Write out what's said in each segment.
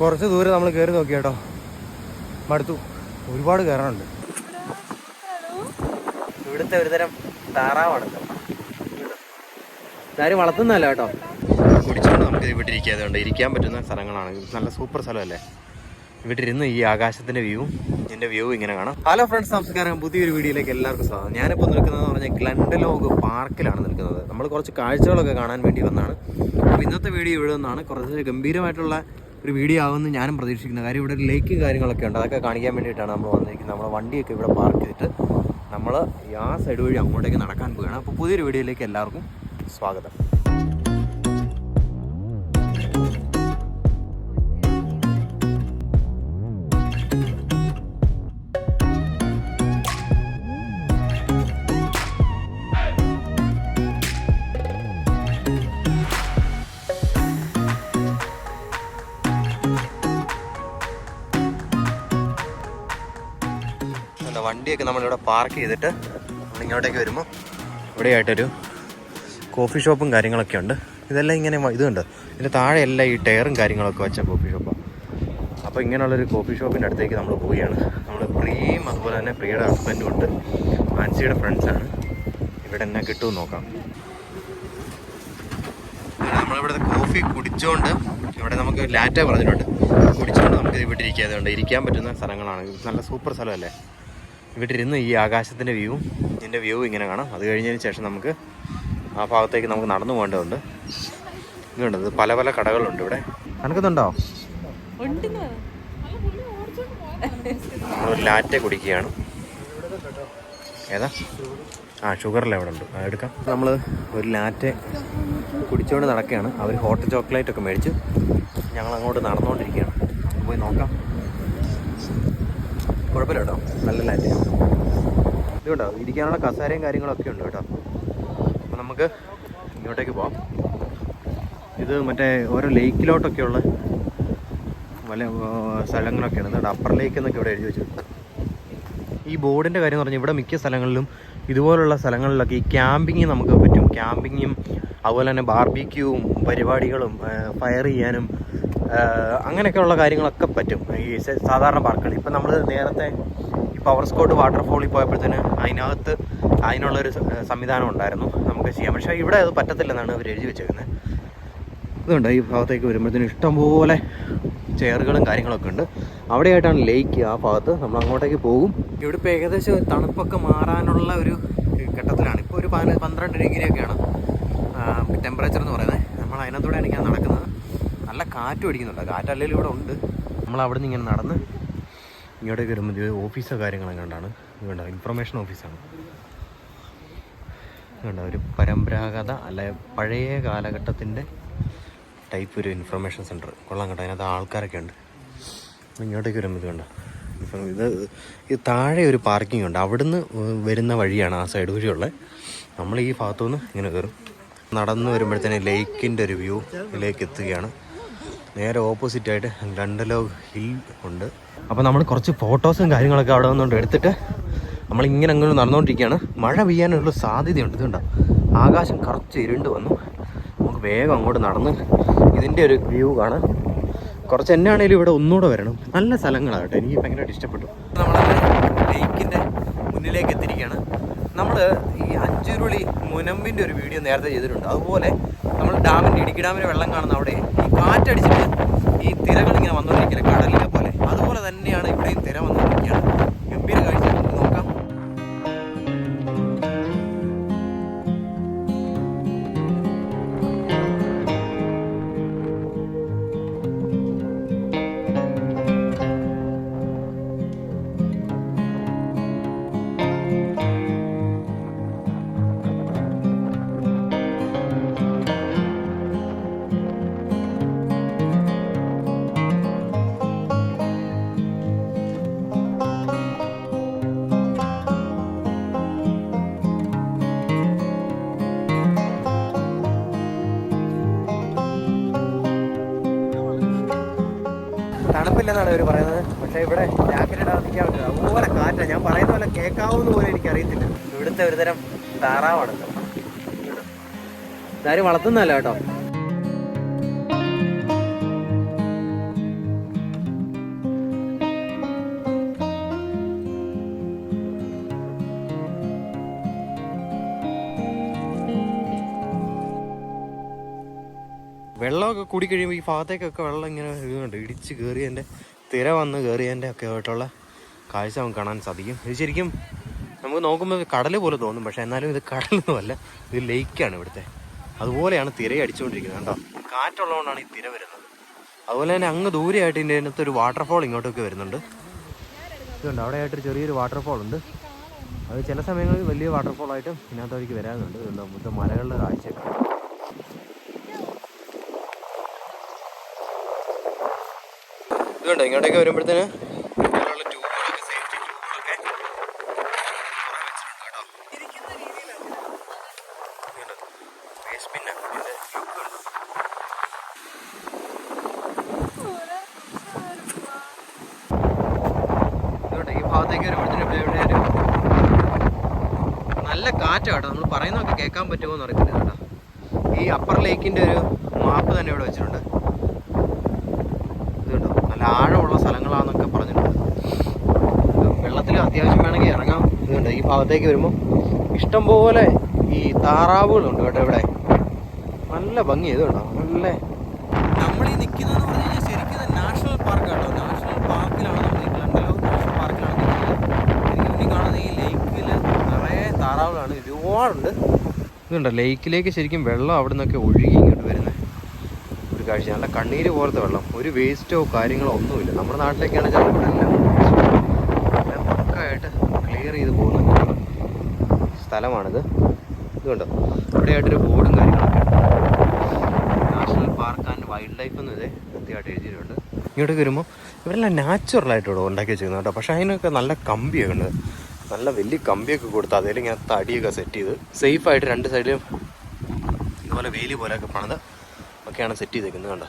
കുറച്ച് ദൂരം നമ്മൾ കയറി നോക്കി കേട്ടോ. മടുത്തു. ഒരുപാട് കയറാനുണ്ട് ഇവിടുത്തെ ഒരുതരം താറാവാണ് ഇതാരും വളർത്തുന്നല്ലോ കേട്ടോ. കുടിച്ചുകൊണ്ട് നമുക്ക് ഇവിടെ ഇരിക്കാതെ ഇരിക്കാൻ പറ്റുന്ന സ്ഥലങ്ങളാണ്. നല്ല സൂപ്പർ സ്ഥലമല്ലേ? ഇവിടെ ഇരുന്ന് ഈ ആകാശത്തിന്റെ വ്യൂ എന്റെ വ്യൂ ഇങ്ങനെ കാണാം. ഹലോ ഫ്രണ്ട്സ് നമസ്കാരം. പുതിയൊരു വീഡിയോയിലേക്ക് എല്ലാവർക്കും സ്വാഗതം. ഞാനിപ്പോൾ നിൽക്കുന്നത് പറഞ്ഞാൽ ഗ്ലൻഡലോഗ് പാർക്കിലാണ് നിൽക്കുന്നത്. നമ്മൾ കുറച്ച് കാഴ്ചകളൊക്കെ കാണാൻ വേണ്ടി വന്നതാണ് അപ്പോൾ ഇന്നത്തെ വീഡിയോ ഇവിടെ നിന്നാണ്. കുറച്ച് ഗംഭീരമായിട്ടുള്ള ഒരു വീഡിയോ ആവുമെന്ന് ഞാനും പ്രതീക്ഷിക്കുന്നു. കാര്യം ഇവിടെ ലേക്ക് കാര്യങ്ങളൊക്കെ ഉണ്ട്. അതൊക്കെ കാണിക്കാൻ വേണ്ടിയിട്ടാണ് നമ്മൾ വന്നിരിക്കുന്നത്. നമ്മുടെ വണ്ടിയൊക്കെ ഇവിടെ പാർക്ക് ചെയ്തിട്ട് നമ്മൾ ആ സൈഡ് വഴി അങ്ങോട്ടേക്ക് നടക്കാൻ പോവുകയാണ്. അപ്പോൾ പുതിയൊരു വീഡിയോയിലേക്ക് എല്ലാവർക്കും സ്വാഗതം. വണ്ടിയൊക്കെ നമ്മളിവിടെ പാർക്ക് ചെയ്തിട്ട് ഇങ്ങോട്ടേക്ക് വരുമ്പോൾ ഇവിടെയായിട്ടൊരു കോഫി ഷോപ്പും കാര്യങ്ങളൊക്കെ ഉണ്ട്. ഇതെല്ലാം ഇങ്ങനെ ഇതുണ്ട്. ഇതിന്റെ താഴെ എല്ലാം ഈ ടയറും കാര്യങ്ങളൊക്കെ വെച്ച കോഫി ഷോപ്പാണ് അപ്പോൾ ഇങ്ങനെയുള്ളൊരു കോഫി ഷോപ്പിന്റെ അടുത്തേക്ക് നമ്മൾ പോവുകയാണ്. നമ്മൾ പ്രിയയും അതുപോലെ തന്നെ പ്രിയയുടെ ഹസ്ബൻഡും ഉണ്ട്. ആൻസിയുടെ ഫ്രണ്ട്സാണ് ഇവിടെ എന്നാ കിട്ടുമെന്ന് നോക്കാം. നമ്മളിവിടുത്തെ കോഫി കുടിച്ചുകൊണ്ട് ഇവിടെ നമുക്ക് ലാറ്റ പറഞ്ഞിട്ടുണ്ട്. കുടിച്ചുകൊണ്ട് നമുക്ക് ഇവിടെ ഇരിക്കാതെ ഉണ്ട്. ഇരിക്കാൻ പറ്റുന്ന സ്ഥലങ്ങളാണ്. നല്ല സൂപ്പർ സ്ഥലമല്ലേ? ഇവിടെ ഇരുന്ന് ഈ ആകാശത്തിന്റെ വ്യൂ ഇതിന്റെ വ്യൂ ഇങ്ങനെ കാണാം. അത് കഴിഞ്ഞതിന് ശേഷം നമുക്ക് ആ ഭാഗത്തേക്ക് നമുക്ക് നടന്നു പോകേണ്ടതുണ്ട്. ഇതുണ്ട് ഇത് പല പല കടകളുണ്ട് ഇവിടെ. നടക്കുന്നുണ്ടോ ഒരു ലാറ്റ കുടിക്കുകയാണ്. ഏതാ? ആ ഷുഗറിൽ അവിടെ ഉണ്ട്. ആ, എടുക്കാം. നമ്മൾ ഒരു ലാറ്റെ കുടിച്ചുകൊണ്ട് നടക്കുകയാണ്. അവർ ഹോട്ട് ചോക്ലേറ്റ് ഒക്കെ മേടിച്ച് ഞങ്ങൾ അങ്ങോട്ട് നടന്നുകൊണ്ടിരിക്കുകയാണ്. പോയി നോക്കാം. കുഴപ്പമില്ല കേട്ടോ. നല്ല ലാൻഡ് ഇതുണ്ടോ? ഇരിക്കാനുള്ള കസാരയും കാര്യങ്ങളൊക്കെ ഉണ്ട് കേട്ടോ. അപ്പോൾ നമുക്ക് ഇങ്ങോട്ടേക്ക് പോവാം. ഇത് മറ്റേ ഓരോ ലേക്കിലോട്ടൊക്കെയുള്ള വല്ല സ്ഥലങ്ങളൊക്കെയാണ്. എന്നിട്ട് അപ്പർ ലേക്ക് എന്നൊക്കെ ഇവിടെ എഴുതി വെച്ചിട്ടുണ്ട്. ഈ ബോർഡിന്റെ കാര്യം എന്ന് പറഞ്ഞാൽ ഇവിടെ മിക്ക സ്ഥലങ്ങളിലും ഇതുപോലുള്ള സ്ഥലങ്ങളിലൊക്കെ ഈ ക്യാമ്പിങ് നമുക്ക് പറ്റും. ക്യാമ്പിങ്ങും അതുപോലെ തന്നെ ബാർബിക്യൂവും പരിപാടികളും ഫയർ ചെയ്യാനും അങ്ങനെയൊക്കെയുള്ള കാര്യങ്ങളൊക്കെ പറ്റും. ഈ സാധാരണ പാർക്കുകൾ ഇപ്പം നമ്മൾ നേരത്തെ ഈ പവർ സ്കോട്ട് വാട്ടർഫോളിൽ പോയപ്പോഴത്തേന് അതിനകത്ത് അതിനുള്ളൊരു സംവിധാനം ഉണ്ടായിരുന്നു. നമുക്ക് ചെയ്യാം. പക്ഷേ ഇവിടെ അത് പറ്റത്തില്ലെന്നാണ് അവർ എഴുതി വെച്ചേക്കുന്നത് ഇതുണ്ട്. ഈ ഭാഗത്തേക്ക് വരുമ്പോഴത്തേന് ഇഷ്ടംപോലെ ചെയറുകളും കാര്യങ്ങളൊക്കെ ഉണ്ട്. അവിടെയായിട്ടാണ് ലേക്ക് ആ ഭാഗത്ത്. നമ്മൾ അങ്ങോട്ടേക്ക് പോകും. ഇവിടെ ഇപ്പോൾ ഏകദേശം തണുപ്പൊക്കെ മാറാനുള്ള ഒരു ഘട്ടത്തിലാണ്. ഇപ്പോൾ ഒരു പന്ത്രണ്ട് ഡിഗ്രിയൊക്കെയാണ് ടെമ്പറേച്ചർ എന്ന് പറയുന്നത് നമ്മൾ അതിനകത്തൂടെയാണ് ഇങ്ങനെ നടക്കുന്നത്. നല്ല കാറ്റ് അടിക്കുന്നുണ്ട് കാറ്റല്ലെങ്കിലും ഇവിടെ ഉണ്ട്. നമ്മൾ അവിടെ നിന്ന് ഇങ്ങനെ നടന്ന് ഇങ്ങോട്ട് വരുമ്പോൾ ഇത് ഓഫീസോ കാര്യങ്ങളൊക്കെ കണ്ടാണ്. ഇതുകൊണ്ട് ഇൻഫർമേഷൻ ഓഫീസാണ് ഇതുണ്ട് ഒരു പരമ്പരാഗത അല്ലെ പഴയ കാലഘട്ടത്തിന്റെ ടൈപ്പ് ഒരു ഇൻഫർമേഷൻ സെന്റർ കൊള്ളാം കേട്ടോ. അതിനകത്ത് ആൾക്കാരൊക്കെ ഉണ്ട്. ഇങ്ങോട്ടേക്ക് വരുമ്പോൾ ഇത് കണ്ടോ? ഇത് ഈ താഴെ ഒരു പാർക്കിംഗ് ഉണ്ട്. അവിടുന്ന് വരുന്ന വഴിയാണ് ആ സൈഡ് വഴിയുള്ളത് നമ്മൾ ഈ ഭാഗത്തുനിന്ന് ഇങ്ങനെ കയറും നടന്ന് വരുമ്പോഴത്തേന് ലേക്കിന്റെ ഒരു വ്യൂ ഇതിലേക്ക് എത്തുകയാണ്. നേരെ ഓപ്പോസിറ്റായിട്ട് ലണ്ടലോ ഹിൽ ഉണ്ട്. അപ്പോൾ നമ്മൾ കുറച്ച് ഫോട്ടോസും കാര്യങ്ങളൊക്കെ അവിടെ നിന്നുകൊണ്ട് എടുത്തിട്ട് നമ്മളിങ്ങനെ അങ്ങോട്ട് നടന്നുകൊണ്ടിരിക്കുകയാണ് മഴ പെയ്യാനുള്ള സാധ്യതയുണ്ട്. ഇതുണ്ടോ ആകാശം കുറച്ച് ഇരുണ്ട് വന്നു. നമുക്ക് വേഗം അങ്ങോട്ട് നടന്ന് ഇതിന്റെ ഒരു വ്യൂ കാണാം. കുറച്ച് എന്നാണേലും ഇവിടെ ഒന്നുകൂടെ വരണം. നല്ല സ്ഥലങ്ങളാണ് എനിക്ക് ഭയങ്കരമായിട്ട് ഇഷ്ടപ്പെട്ടു. നമ്മളങ്ങനെ ലേക്കിന്റെ മുന്നിലേക്ക് എത്തിയിരിക്കുകയാണ്. നമ്മൾ ഈ അഞ്ചുരുളി മുനമ്പിന്റെ ഒരു വീഡിയോ നേരത്തെ ചെയ്തിട്ടുണ്ട്. അതുപോലെ നമ്മൾ ഡാമിന്റെ ഇടുക്കി ഡാമിന്റെ വെള്ളം കാണുന്ന അവിടെ ഈ കാറ്റടിച്ചിട്ട് ഈ തിരകൾ ഇങ്ങനെ വന്നുകൊണ്ടിരിക്കുന്നത് കടലിനെ പോലെ. അതുപോലെ തന്നെയാണ് ഇവിടെയും തിര വന്നുകൊണ്ടിരിക്കുകയാണ്. ഗംഭീര കാഴ്ച തണുപ്പില്ലെന്നാണ് ഇവർ പറയുന്നത്. പക്ഷേ ഇവിടെ ജാക്കറ്റ് ഇടാതെ നിൽക്കാൻ പറ്റില്ല. അതുപോലെ കാറ്റാണ് ഞാൻ പറയുന്ന പോലെ കേൾക്കാവുന്ന പോലെ എനിക്ക് അറിയത്തില്ല ഇവിടുത്തെ ഒരുതരം താറാവാണ്. ഇതാരും വളർത്തുന്നല്ലോ കേട്ടോ. കൂടി കഴിയുമ്പോൾ ഈ ഭാഗത്തേക്കൊക്കെ വെള്ളം ഇങ്ങനെ ഇതുണ്ട് ഇടിച്ച് കയറിയതിന്റെ തിര വന്ന് കയറിയതിന്റെ ഒക്കെ ആയിട്ടുള്ള കാഴ്ച നമുക്ക് കാണാൻ സാധിക്കും. ഇത് ശരിക്കും നമുക്ക് നോക്കുമ്പോൾ കടൽ പോലെ തോന്നും. പക്ഷേ എന്നാലും ഇത് കടലൊന്നുമല്ല ഇത് ലേക്കാണ് ഇവിടുത്തെ. അതുപോലെയാണ് തിര അടിച്ചുകൊണ്ടിരിക്കുന്നത് കേട്ടോ കാറ്റുള്ളതുകൊണ്ടാണ് ഈ തിര വരുന്നത്. അതുപോലെ തന്നെ അങ്ങ് ദൂരെയായിട്ട് ഇതിന്റെ അതിനകത്ത് ഒരു വാട്ടർഫോൾ ഇങ്ങോട്ടൊക്കെ വരുന്നുണ്ട്. ഇതുണ്ട്. അവിടെ ആയിട്ടൊരു ചെറിയൊരു വാട്ടർഫോൾ ഉണ്ട്. അത് ചില സമയങ്ങളിൽ വലിയ വാട്ടർഫോൾ ആയിട്ടും ഇതിനകത്ത് വരാറുണ്ട്. ഇതുണ്ട്. മലകളുടെ കാഴ്ചയൊക്കെ. ഇതുണ്ട്? ഇങ്ങോട്ടേക്ക് വരുമ്പോഴത്തേന്? സേഫ്റ്റി ഈ ഭാഗത്തേക്ക് വരുമ്പോഴത്തേന് നല്ല കാറ്റാണ് കേട്ടോ. നമ്മൾ പറയുന്നതൊക്കെ കേൾക്കാൻ പറ്റുമോ എന്ന് അറിയത്തില്ല കേട്ടോ. ഈ അപ്പർ ലേക്കിന്റെ ഒരു മാപ്പ് തന്നെ ഇവിടെ വെച്ചിട്ടുണ്ട്. നല്ല ആഴമുള്ള സ്ഥലങ്ങളാണെന്നൊക്കെ പറഞ്ഞിട്ടുണ്ട്. വെള്ളത്തിൽ അത്യാവശ്യം വേണമെങ്കിൽ ഇറങ്ങാം. ഇതുണ്ട്. ഈ ഭാഗത്തേക്ക് വരുമ്പോൾ ഇഷ്ടംപോലെ ഈ താറാവുകളുണ്ട് കേട്ടോ ഇവിടെ. നല്ല ഭംഗി. ഇത് കേട്ടോ നല്ല നമ്മൾ ഈ നിൽക്കുന്നതെന്ന് പറഞ്ഞു കഴിഞ്ഞാൽ ശരിക്കും നാഷണൽ പാർക്കാണ് നാഷണൽ പാർക്കിലാണ് നമ്മൾ നിൽക്കുന്നത് നാഷണൽ പാർക്കിലാണ് നിൽക്കുന്നത് എനിക്ക് കാണുന്ന ഈ ലേക്കിൽ നിറയെ താറാവുകളാണ്. ഒരുപാടുണ്ട്. ഇതുണ്ടോ? ലേക്കിലേക്ക് ശരിക്കും വെള്ളം അവിടെ നിന്നൊക്കെ ഒഴുകി ഇങ്ങോട്ട് വരുന്നത്. കാഴ്ച. നല്ല കണ്ണീര് പോലത്തെ വെള്ളം. ഒരു വേസ്റ്റോ കാര്യങ്ങളോ ഒന്നുമില്ല. നമ്മുടെ നാട്ടിലേക്കാണ് എല്ലാം പക്കായിട്ട് ക്ലിയർ ചെയ്ത് പോകുന്ന സ്ഥലമാണിത്. ഇതുണ്ടോ? അവിടെയായിട്ടൊരു ബോർഡും കാര്യങ്ങളൊക്കെ national park and wild life എന്ന് ഇതേ കൃത്യമായിട്ട് എഴുതിയിട്ടുണ്ട്. ഇങ്ങോട്ടേക്ക് വരുമ്പോൾ ഇവരെല്ലാം നാച്ചുറലായിട്ട് ഉണ്ടാക്കി വെച്ചിരുന്നു കേട്ടോ. പക്ഷേ അതിനൊക്കെ നല്ല കമ്പിയൊക്കെ ഉണ്ട്. നല്ല വലിയ കമ്പിയൊക്കെ കൊടുത്ത് അതിൽ ഇങ്ങനെ തടിയൊക്കെ സെറ്റ് ചെയ്ത് സേഫായിട്ട് രണ്ട് സൈഡിലും ഇതുപോലെ വേലി പോലെയൊക്കെ പണിത് ഒക്കെയാണ് സെറ്റ് ചെയ്തേക്കുന്നത് കണ്ടോ?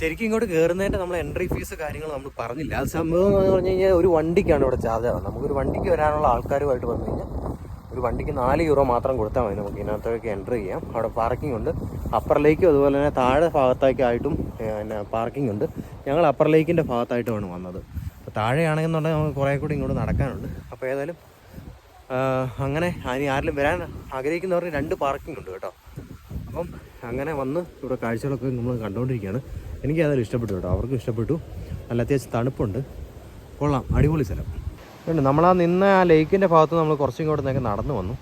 ശരിക്കും ഇങ്ങോട്ട് കയറുന്നതിന്റെ നമ്മൾ എൻട്രി ഫീസ് കാര്യങ്ങൾ നമ്മൾ പറഞ്ഞില്ല. അത് സംഭവം എന്ന് പറഞ്ഞു കഴിഞ്ഞാൽ ഒരു വണ്ടിക്കാണ് ഇവിടെ ചാർജ് ആവുന്നത്. നമുക്കൊരു വണ്ടിക്ക് വരാനുള്ള ആൾക്കാരുമായിട്ട് വന്നു കഴിഞ്ഞാൽ ഒരു വണ്ടിക്ക് നാല് യൂറോ മാത്രം കൊടുത്താൽ മതി നമുക്ക്. ഇതിനകത്തേക്ക് എന്റർ ചെയ്യാം. അവിടെ പാർക്കിംഗ് ഉണ്ട്. അപ്പർ ലേക്കും അതുപോലെ തന്നെ താഴെ ഭാഗത്തേക്കായിട്ടും പിന്നെ പാർക്കിംഗ് ഉണ്ട്. ഞങ്ങൾ അപ്പർ ലേക്കിന്റെ ഭാഗത്തായിട്ടുമാണ് വന്നത്. അപ്പോൾ താഴെയാണെന്നുണ്ടെങ്കിൽ നമുക്ക് കുറേ കൂടി ഇങ്ങോട്ട് നടക്കാനുണ്ട്. അപ്പോൾ ഏതായാലും അങ്ങനെ ഇനി ആരെങ്കിലും വരാൻ ആഗ്രഹിക്കുന്നവർക്ക് രണ്ട് പാർക്കിംഗ് ഉണ്ട് കേട്ടോ. അപ്പം അങ്ങനെ വന്ന് ഇവിടെ കാഴ്ചകളൊക്കെ നമ്മൾ കണ്ടുകൊണ്ടിരിക്കുകയാണ് എനിക്ക് ഏതായാലും ഇഷ്ടപ്പെട്ടു കേട്ടോ. അവർക്കും ഇഷ്ടപ്പെട്ടു. നല്ല അത്യാവശ്യം തണുപ്പുണ്ട്. കൊള്ളാം. അടിപൊളി സ്ഥലം. ഉണ്ട് നമ്മൾ ആ നിന്ന ആ ലേക്കിന്റെ ഭാഗത്ത് നമ്മൾ കുറച്ചും ഇങ്ങോട്ട് നിന്നൊക്കെ നടന്നു വന്നു.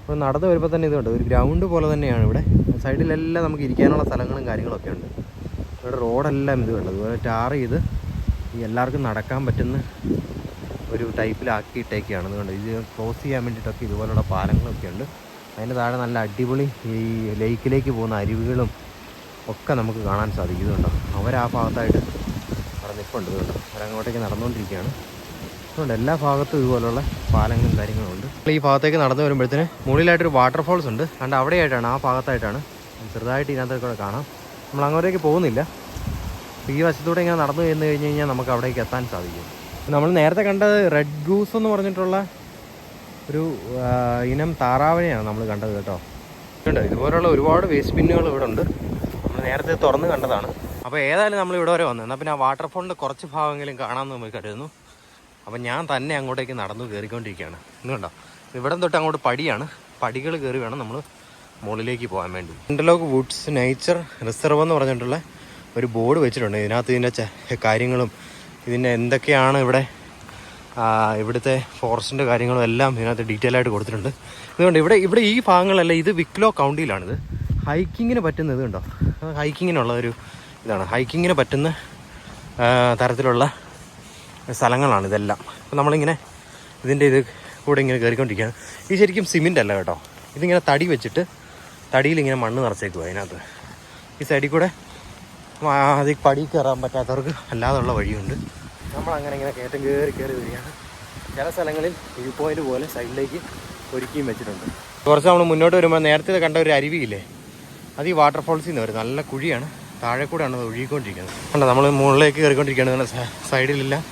അപ്പോൾ നടന്നു വരുമ്പോൾ തന്നെ ഇതുണ്ട്. ഒരു ഗ്രൗണ്ട് പോലെ തന്നെയാണ് ഇവിടെ. സൈഡിലെല്ലാം നമുക്ക് ഇരിക്കാനുള്ള സ്ഥലങ്ങളും കാര്യങ്ങളൊക്കെ ഉണ്ട്. ഇവിടെ റോഡെല്ലാം ഇത് വേണ്ട അതുപോലെ ടാർ ചെയ്ത് ഈ എല്ലാവർക്കും നടക്കാൻ പറ്റുന്ന ഒരു ടൈപ്പിലാക്കിയിട്ടേക്കാണ്. അതുകൊണ്ട് ഇത് ക്രോസ് ചെയ്യാൻ വേണ്ടിയിട്ടൊക്കെ ഇതുപോലുള്ള പാലങ്ങളൊക്കെ ഉണ്ട്. അതിന്റെ താഴെ നല്ല അടിപൊളി ഈ ലേക്കിലേക്ക് പോകുന്ന അരുവികളും ഒക്കെ നമുക്ക് കാണാൻ സാധിക്കുന്നുണ്ടോ. അവരാ ഭാഗത്തായിട്ട് അവിടെ നിൽപ്പുണ്ട് കേട്ടോ. അവരങ്ങോട്ടേക്ക് നടന്നുകൊണ്ടിരിക്കുകയാണ്. അതുകൊണ്ട് എല്ലാ ഭാഗത്തും ഇതുപോലുള്ള പാലങ്ങളും കാര്യങ്ങളും ഉണ്ട്. ഈ ഭാഗത്തേക്ക് നടന്നു വരുമ്പോഴത്തേന് മുകളിലായിട്ടൊരു വാട്ടർഫോൾസ് ഉണ്ട്. കണ്ട് അവിടെയായിട്ടാണ് ആ ഭാഗത്തായിട്ടാണ്. ചെറുതായിട്ട് ഇതിനകത്തൊക്കെ കാണാം. നമ്മൾ അങ്ങോട്ടേക്ക് പോകുന്നില്ല. ഈ വശത്തൂടെ ഇങ്ങനെ നടന്നു ചെന്ന് കഴിഞ്ഞ് കഴിഞ്ഞാൽ നമുക്ക് അവിടേക്ക് എത്താൻ സാധിക്കും. നമ്മൾ നേരത്തെ കണ്ടത് റെഡ് ഗൂസ് എന്ന് പറഞ്ഞിട്ടുള്ള ഒരു ഇനം താറാവിനെയാണ് നമ്മൾ കണ്ടത് കേട്ടോ. ഇതുപോലുള്ള ഒരുപാട് വേസ്റ്റ് ബിന്നുകൾ ഇവിടെ ഉണ്ട്. നമ്മൾ നേരത്തെ തുറന്ന് കണ്ടതാണ്. അപ്പോൾ ഏതായാലും നമ്മൾ ഇവിടെ വരെ വന്നു. എന്നാൽ പിന്നെ ആ വാട്ടർഫോളിന്റെ കുറച്ച് ഭാഗമെങ്കിലും കാണാമെന്ന് നമ്മൾ കരുതുന്നു. അപ്പം ഞാൻ തന്നെ അങ്ങോട്ടേക്ക് നടന്നു കയറിക്കൊണ്ടിരിക്കുകയാണ്. ഇന്നുണ്ടോ ഇവിടം തൊട്ട് അങ്ങോട്ട് പടിയാണ്. പടികൾ കയറി വേണം നമ്മൾ മുകളിലേക്ക് പോകാൻ വേണ്ടി. ഇന്റർലോക്ക് വുഡ്സ് നേച്ചർ റിസർവ് എന്ന് പറഞ്ഞിട്ടുള്ള ഒരു ബോർഡ് വെച്ചിട്ടുണ്ട്. ഇതിനകത്ത് ഇതിന്റെ കാര്യങ്ങളും ഇതിന്റെ എന്തൊക്കെയാണ് ഇവിടെ ഇവിടുത്തെ ഫോറസ്റ്റിന്റെ കാര്യങ്ങളും എല്ലാം ഇതിനകത്ത് ഡീറ്റെയിൽ ആയിട്ട് കൊടുത്തിട്ടുണ്ട്. ഇതുകൊണ്ട് ഇവിടെ ഇവിടെ ഈ ഭാഗങ്ങളല്ല ഇത് വിക്ലോ കൗണ്ടിയിലാണിത് ഹൈക്കിങ്ങിന് പറ്റുന്ന ഇത് കണ്ടോ ഹൈക്കിങ്ങിനുള്ള ഒരു ഇതാണ്. ഹൈക്കിങ്ങിന് പറ്റുന്ന തരത്തിലുള്ള സ്ഥലങ്ങളാണ് ഇതെല്ലാം. അപ്പോൾ നമ്മളിങ്ങനെ ഇതിന്റെ ഇത് കൂടെ ഇങ്ങനെ കയറിക്കൊണ്ടിരിക്കുകയാണ് ഈ ശരിക്കും സിമെന്റ് അല്ല കേട്ടോ. ഇതിങ്ങനെ തടി വെച്ചിട്ട് തടിയിൽ ഇങ്ങനെ മണ്ണ് നിറച്ചേക്കുക അതിനകത്ത്. ഈ സൈഡിൽ കൂടെ അതിൽ പടി കയറാൻ പറ്റാത്തവർക്ക് അല്ലാതുള്ള വഴിയുണ്ട്. നമ്മളങ്ങനെ ഇങ്ങനെ കയറ്റം കയറി കയറി വരികയാണ്. ചില സ്ഥലങ്ങളിൽ വ്യൂ പോയിന്റ് പോലെ സൈഡിലേക്ക് ഒരുക്കിയും വെച്ചിട്ടുണ്ട്. കുറച്ച് നമ്മൾ മുന്നോട്ട് വരുമ്പോൾ നേരത്തെ കണ്ട ഒരു അരുവിയില്ലേ? അത് ഈ വാട്ടർഫോൾസിൽ നിന്ന് വരും നല്ല കുഴിയാണ്. താഴെ കൂടെയാണ് അത് ഒഴുകിക്കൊണ്ടിരിക്കുന്നത്. കണ്ടോ നമ്മൾ മുകളിലേക്ക് കയറിക്കൊണ്ടിരിക്കുകയാണ്. സൈഡിലെല്ലാം.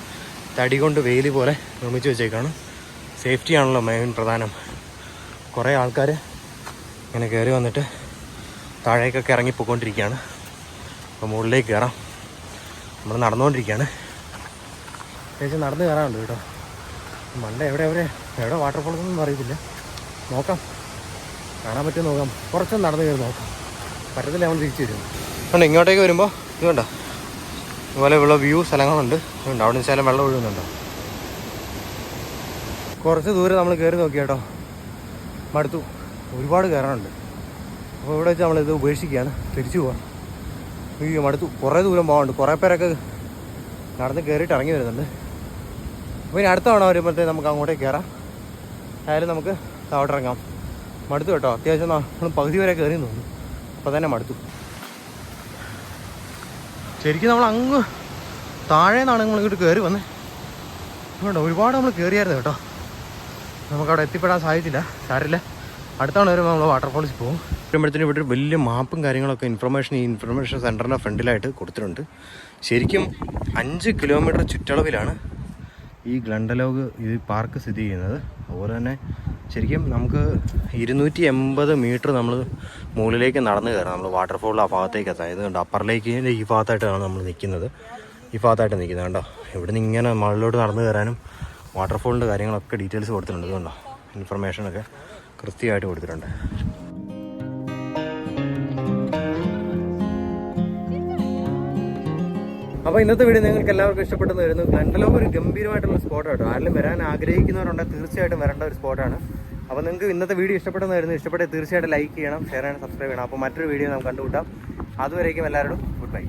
തടി കൊണ്ട് വെയിൽ പോലെ നിർമ്മിച്ച് വെച്ചേക്കാണ്. സേഫ്റ്റി ആണല്ലോ മെയിൻ പ്രധാനം. കുറേ ആൾക്കാർ ഇങ്ങനെ കയറി വന്നിട്ട് താഴേക്കൊക്കെ ഇറങ്ങിപ്പോയിക്കൊണ്ടിരിക്കുകയാണ് അപ്പോൾ മുകളിലേക്ക് കയറാം. നമ്മൾ നടന്നുകൊണ്ടിരിക്കുകയാണ്. അത്യാവശ്യം നടന്ന് കയറാനുണ്ട് കേട്ടോ. മണ്ട എവിടെ എവിടെ? എവിടെ വാട്ടർഫോൾസ് ഒന്നും അറിയത്തില്ല. നോക്കാം. കാണാൻ പറ്റുമോ നോക്കാം. കുറച്ചും നടന്ന് കയറി നോക്കാം. പറ്റത്തില്ല നമ്മൾ തിരിച്ചു വരും. അതുകൊണ്ട് ഇങ്ങോട്ടേക്ക് വരുമ്പോൾ ഇതുകൊണ്ടോ ഇതുപോലെ ഉള്ള വ്യൂ സ്ഥലങ്ങളുണ്ട്. ഇതുണ്ട് അവിടെ നിന്ന് വെള്ളം ഒഴുകുന്നുണ്ടോ? കുറച്ച് ദൂരം നമ്മൾ കയറി നോക്കി കേട്ടോ. മടുത്തു ഒരുപാട് കയറാനുണ്ട്. അപ്പോൾ ഇവിടെ വെച്ച് നമ്മളിത് ഉപേക്ഷിക്കുകയാണ്. തിരിച്ചു പോവാം. അയ്യോ മടുത്തു കുറേ ദൂരം പോകാനുണ്ട്. കുറേ പേരൊക്കെ നടന്ന് കയറിയിട്ട് ഇറങ്ങി വരുന്നുണ്ട്. അപ്പോൾ ഇനി അടുത്ത തവണ വരുമ്പോഴത്തേക്ക് നമുക്ക് അങ്ങോട്ടേക്ക് കയറാം ആയാലും നമുക്ക് താവട്ട് ഇറങ്ങാം മടുത്തു കേട്ടോ. അത്യാവശ്യം നമ്മൾ പകുതി വരെ കയറി തോന്നുന്നു. അപ്പോൾ തന്നെ മടുത്തു. ശരിക്കും നമ്മൾ അങ്ങ് താഴെ നിന്നാണ് നമ്മൾ ഇങ്ങോട്ട് കയറി വന്നേ. ഒരുപാട് നമ്മൾ കയറിയായിരുന്നു കേട്ടോ. നമുക്കവിടെ എത്തിപ്പെടാൻ സാധിച്ചില്ല. സാരില്ല അടുത്താണ് വരുമ്പോൾ നമ്മൾ വാട്ടർഫോൾസിൽ പോകും. വരുമ്പോഴത്തേനും ഇവിടെ വലിയ മാപ്പും കാര്യങ്ങളൊക്കെ ഇൻഫർമേഷൻ ഈ ഇൻഫർമേഷൻ സെന്ററിന്റെ ഫ്രണ്ടിലായിട്ട് കൊടുത്തിട്ടുണ്ട്. ശരിക്കും അഞ്ച് കിലോമീറ്റർ ചുറ്റളവിലാണ് ഈ ഗ്ലണ്ടലോഗ് ഈ പാർക്ക് സ്ഥിതി ചെയ്യുന്നത്. അതുപോലെ തന്നെ ശരിക്കും നമുക്ക് ഇരുന്നൂറ്റി എൺപത് മീറ്റർ നമ്മൾ മുകളിലേക്ക് നടന്നു കയറാം. നമ്മൾ വാട്ടർഫോളിൽ ആ ഭാഗത്തേക്ക്. എത്താം ഇതുകൊണ്ട് അപ്പർ ഈ ഭാഗത്തായിട്ടാണ് നമ്മൾ നിൽക്കുന്നത്. ഈ ഭാഗത്തായിട്ട് നിൽക്കുന്നത് കണ്ടോ ഇവിടുന്ന് ഇങ്ങനെ മുകളിലോട്ട് നടന്നു കയറാനും വാട്ടർഫോളിന്റെ കാര്യങ്ങളൊക്കെ ഡീറ്റെയിൽസ് കൊടുത്തിട്ടുണ്ട്. ഇതുകൊണ്ടോ കണ്ടോ ഇൻഫർമേഷനൊക്കെ കൃത്യമായിട്ട് കൊടുത്തിട്ടുണ്ട്. അപ്പോൾ ഇന്നത്തെ വീഡിയോ നിങ്ങൾക്ക് എല്ലാവർക്കും ഇഷ്ടപ്പെട്ടെന്ന് വരുന്നു. ഗ്ലണ്ടലോ ഒരു ഗംഭീരമായിട്ടുള്ള സ്പോട്ടാണ് ആരെങ്കിലും വരാൻ ആഗ്രഹിക്കുന്നവരുണ്ടെങ്കിൽ തീർച്ചയായിട്ടും വരേണ്ട ഒരു സ്പോട്ടാണ് അപ്പോൾ നിങ്ങൾക്ക് ഇന്നത്തെ വീഡിയോ ഇഷ്ടപ്പെട്ടെന്ന് വരുന്നു. ഇഷ്ടപ്പെട്ടെ തീർച്ചയായിട്ടും ലൈക്ക് ചെയ്യണം ഷെയർ ചെയ്യണം സബ്സ്ക്രൈബ് ചെയ്യണം. അപ്പോൾ മറ്റൊരു വീഡിയോ നമുക്ക് കണ്ടുകൂട്ടാം അതുവരേക്കും എല്ലാവരോടും ഗുഡ് ബൈ